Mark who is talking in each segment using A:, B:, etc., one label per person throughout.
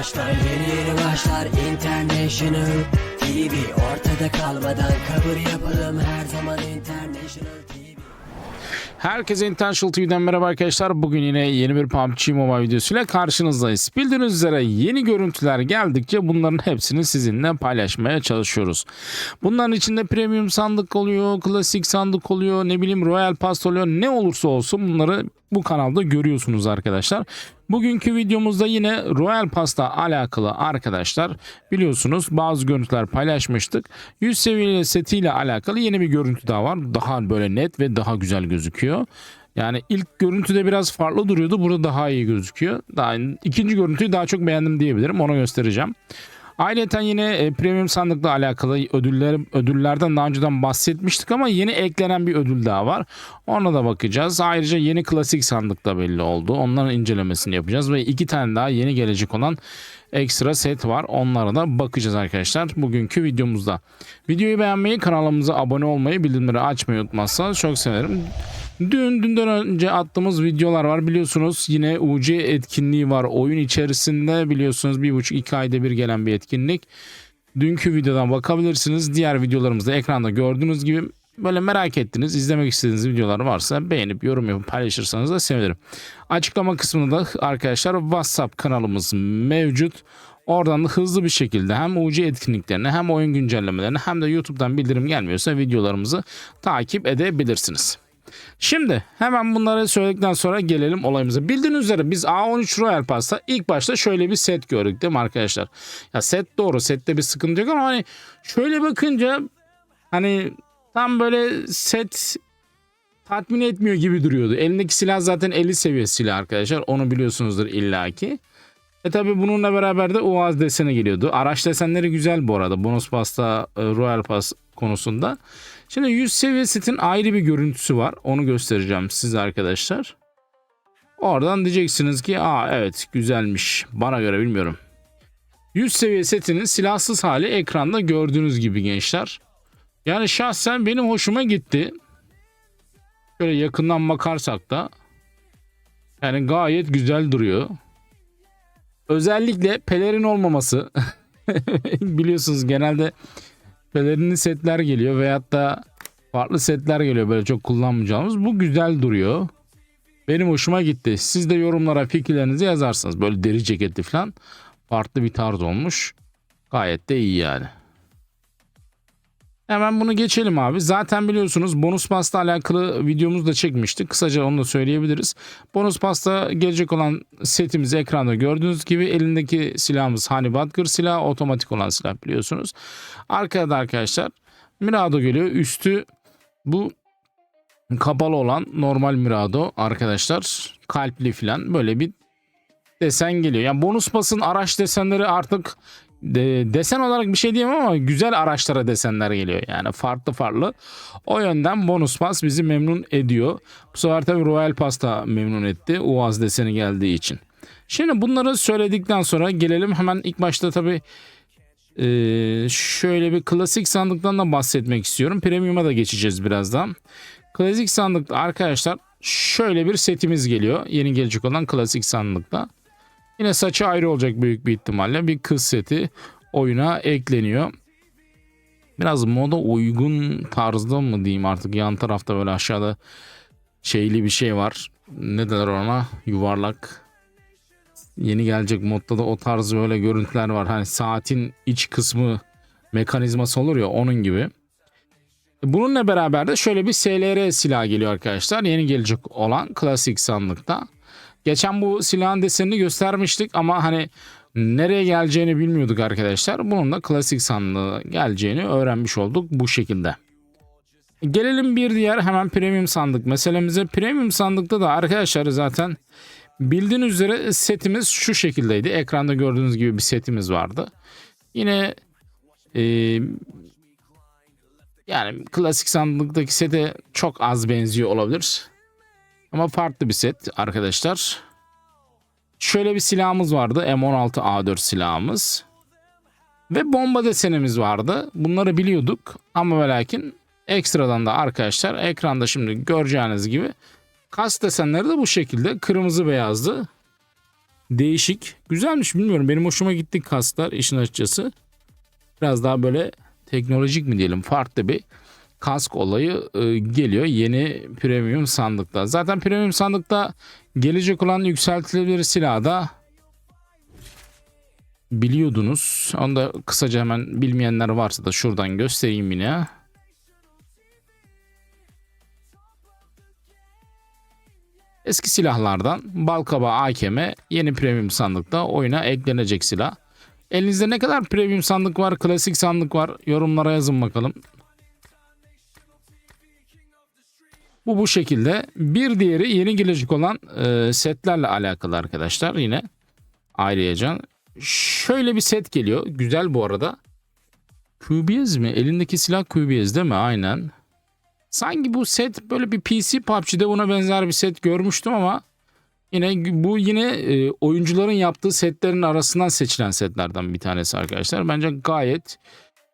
A: başlar Yeni yeni başlar International TV Ortada kalmadan kabul yapalım Her zaman International TV
B: Herkese Intentional TV'den merhaba arkadaşlar. Bugün yine yeni bir PUBG Mobile videosuyla karşınızdayız. Bildiğiniz üzere yeni görüntüler geldikçe bunların hepsini sizinle paylaşmaya çalışıyoruz. Bunların içinde premium sandık oluyor, klasik sandık oluyor, ne bileyim Royal Pass oluyor. Ne olursa olsun bunları bu kanalda görüyorsunuz arkadaşlar. Bugünkü videomuzda yine Royal Pass'la alakalı arkadaşlar biliyorsunuz bazı görüntüler paylaşmıştık. 100 seviyeli setiyle alakalı yeni bir görüntü daha var. Daha böyle net ve daha güzel gözüküyor. Yani ilk görüntüde biraz farklı duruyordu. Burada daha iyi gözüküyor. Daha ikinci görüntüyü daha çok beğendim diyebilirim. Onu göstereceğim. Ayrıca yine e, premium sandıkla alakalı ödüller ödüllerden daha önceden bahsetmiştik ama yeni eklenen bir ödül daha var. Ona da bakacağız. Ayrıca yeni klasik sandık da belli oldu. Onların incelemesini yapacağız ve iki tane daha yeni gelecek olan ekstra set var. Onlara da bakacağız arkadaşlar bugünkü videomuzda. Videoyu beğenmeyi, kanalımıza abone olmayı, bildirimleri açmayı unutmazsanız çok sevinirim. Dün dünden önce attığımız videolar var biliyorsunuz yine UC etkinliği var oyun içerisinde biliyorsunuz bir buçuk iki ayda bir gelen bir etkinlik. Dünkü videodan bakabilirsiniz diğer videolarımızda ekranda gördüğünüz gibi böyle merak ettiniz izlemek istediğiniz videolar varsa beğenip yorum yapıp paylaşırsanız da sevinirim. Açıklama kısmında da arkadaşlar WhatsApp kanalımız mevcut. Oradan da hızlı bir şekilde hem UC etkinliklerini hem oyun güncellemelerini hem de YouTube'dan bildirim gelmiyorsa videolarımızı takip edebilirsiniz. Şimdi hemen bunları söyledikten sonra gelelim olayımıza. Bildiğiniz üzere biz A13 Royal Pass'ta ilk başta şöyle bir set gördük değil mi arkadaşlar? Ya set doğru sette bir sıkıntı yok ama hani şöyle bakınca hani tam böyle set tatmin etmiyor gibi duruyordu. Elindeki silah zaten 50 seviye silah arkadaşlar. Onu biliyorsunuzdur illaki. E tabi bununla beraber de Uaz deseni geliyordu. Araç desenleri güzel bu arada. Bonus Pass'ta e, Royal Pass konusunda. Şimdi 100 seviye setin ayrı bir görüntüsü var. Onu göstereceğim size arkadaşlar. Oradan diyeceksiniz ki aa evet güzelmiş. Bana göre bilmiyorum. 100 seviye setinin silahsız hali ekranda gördüğünüz gibi gençler. Yani şahsen benim hoşuma gitti. Şöyle yakından bakarsak da yani gayet güzel duruyor. Özellikle pelerin olmaması. Biliyorsunuz genelde pelerinli setler geliyor veyahut da farklı setler geliyor böyle çok kullanmayacağımız. Bu güzel duruyor. Benim hoşuma gitti. Siz de yorumlara fikirlerinizi yazarsınız. Böyle deri ceketli falan farklı bir tarz olmuş. Gayet de iyi yani. Hemen bunu geçelim abi. Zaten biliyorsunuz bonus pasta alakalı videomuzu da çekmiştik. Kısaca onu da söyleyebiliriz. Bonus pasta gelecek olan setimizi ekranda gördüğünüz gibi elindeki silahımız Hani Badger silahı otomatik olan silah biliyorsunuz. Arkada da arkadaşlar Mirado geliyor. Üstü bu kapalı olan normal Mirado arkadaşlar. Kalpli falan böyle bir desen geliyor. Yani bonus pasın araç desenleri artık de, desen olarak bir şey diyemem ama güzel araçlara desenler geliyor. Yani farklı farklı. O yönden bonus pas bizi memnun ediyor. Bu sefer tabii Royal Pass da memnun etti. Uaz deseni geldiği için. Şimdi bunları söyledikten sonra gelelim hemen ilk başta tabii ee, şöyle bir klasik sandıktan da bahsetmek istiyorum. Premium'a da geçeceğiz birazdan. Klasik sandıkta arkadaşlar şöyle bir setimiz geliyor. Yeni gelecek olan klasik sandıkta. Yine saçı ayrı olacak büyük bir ihtimalle. Bir kız seti oyuna ekleniyor. Biraz moda uygun tarzda mı diyeyim artık yan tarafta böyle aşağıda şeyli bir şey var. Ne derler ona? Yuvarlak. Yeni gelecek modda da o tarz böyle görüntüler var. Hani saatin iç kısmı mekanizması olur ya onun gibi. Bununla beraber de şöyle bir SLR silah geliyor arkadaşlar. Yeni gelecek olan klasik sandıkta. Geçen bu silahın desenini göstermiştik ama hani nereye geleceğini bilmiyorduk arkadaşlar. Bunun da klasik sandığı geleceğini öğrenmiş olduk bu şekilde. Gelelim bir diğer hemen premium sandık meselemize. Premium sandıkta da arkadaşlar zaten bildiğiniz üzere setimiz şu şekildeydi. Ekranda gördüğünüz gibi bir setimiz vardı. Yine e, yani klasik sandıktaki sete çok az benziyor olabilir. Ama farklı bir set arkadaşlar. Şöyle bir silahımız vardı. M16A4 silahımız. Ve bomba desenimiz vardı. Bunları biliyorduk. Ama ve lakin ekstradan da arkadaşlar ekranda şimdi göreceğiniz gibi kas desenleri de bu şekilde. Kırmızı beyazdı. Değişik. Güzelmiş bilmiyorum. Benim hoşuma gitti kaslar işin açıkçası. Biraz daha böyle teknolojik mi diyelim farklı bir kask olayı e, geliyor yeni premium sandıkta. Zaten premium sandıkta gelecek olan yükseltilebilir silah da biliyordunuz. Onu da kısaca hemen bilmeyenler varsa da şuradan göstereyim yine. Eski silahlardan Balkaba AKM yeni premium sandıkta oyuna eklenecek silah. Elinizde ne kadar premium sandık var, klasik sandık var yorumlara yazın bakalım. Bu bu şekilde. Bir diğeri yeni gelecek olan e, setlerle alakalı arkadaşlar yine. Ayrıca şöyle bir set geliyor. Güzel bu arada. QBS mi? Elindeki silah QBS değil mi? Aynen. Sanki bu set böyle bir PC PUBG'de buna benzer bir set görmüştüm ama yine bu yine e, oyuncuların yaptığı setlerin arasından seçilen setlerden bir tanesi arkadaşlar. Bence gayet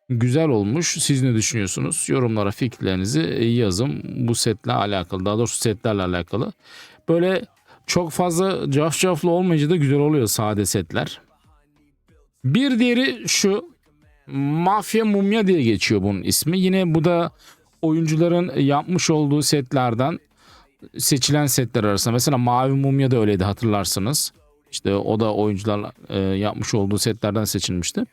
B: güzel olmuş. Siz ne düşünüyorsunuz? Yorumlara fikirlerinizi yazın. Bu setle alakalı, daha doğrusu setlerle alakalı. Böyle çok fazla cafcaflı olmayınca da güzel oluyor sade setler. Bir diğeri şu. Mafya Mumya diye geçiyor bunun ismi. Yine bu da oyuncuların yapmış olduğu setlerden seçilen setler arasında. Mesela Mavi Mumya da öyleydi hatırlarsınız. İşte o da oyuncular e, yapmış olduğu setlerden seçilmişti.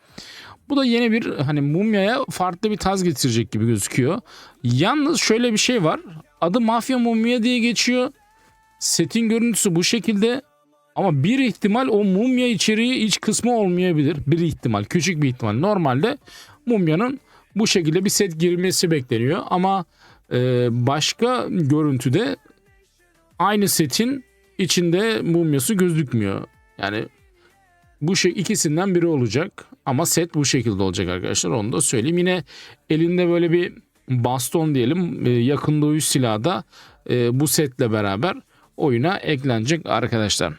B: Bu da yeni bir hani mumyaya farklı bir taz getirecek gibi gözüküyor. Yalnız şöyle bir şey var. Adı Mafya Mumya diye geçiyor. Setin görüntüsü bu şekilde. Ama bir ihtimal o mumya içeriği iç kısmı olmayabilir. Bir ihtimal, küçük bir ihtimal. Normalde mumyanın bu şekilde bir set girmesi bekleniyor. Ama e, başka görüntüde aynı setin içinde mumyası gözükmüyor. Yani bu şey ikisinden biri olacak ama set bu şekilde olacak arkadaşlar onu da söyleyeyim. Yine elinde böyle bir baston diyelim e, yakın dövüş silahı da e, bu setle beraber oyuna eklenecek arkadaşlar.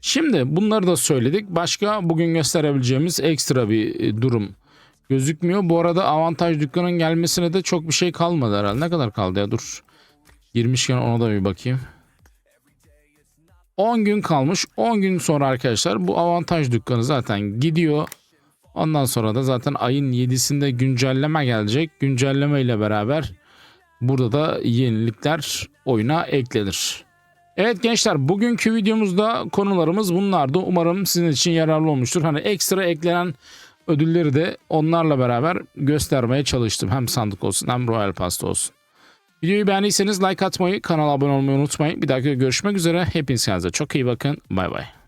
B: Şimdi bunları da söyledik. Başka bugün gösterebileceğimiz ekstra bir e, durum gözükmüyor. Bu arada avantaj dükkanın gelmesine de çok bir şey kalmadı herhalde. Ne kadar kaldı ya dur. Girmişken ona da bir bakayım. 10 gün kalmış. 10 gün sonra arkadaşlar bu avantaj dükkanı zaten gidiyor. Ondan sonra da zaten ayın 7'sinde güncelleme gelecek. Güncelleme ile beraber burada da yenilikler oyuna eklenir. Evet gençler bugünkü videomuzda konularımız bunlardı. Umarım sizin için yararlı olmuştur. Hani ekstra eklenen ödülleri de onlarla beraber göstermeye çalıştım. Hem sandık olsun hem Royal Pasta olsun. Videoyu beğendiyseniz like atmayı, kanala abone olmayı unutmayın. Bir dahaki görüşmek üzere. Hepiniz kendinize çok iyi bakın. Bay bay.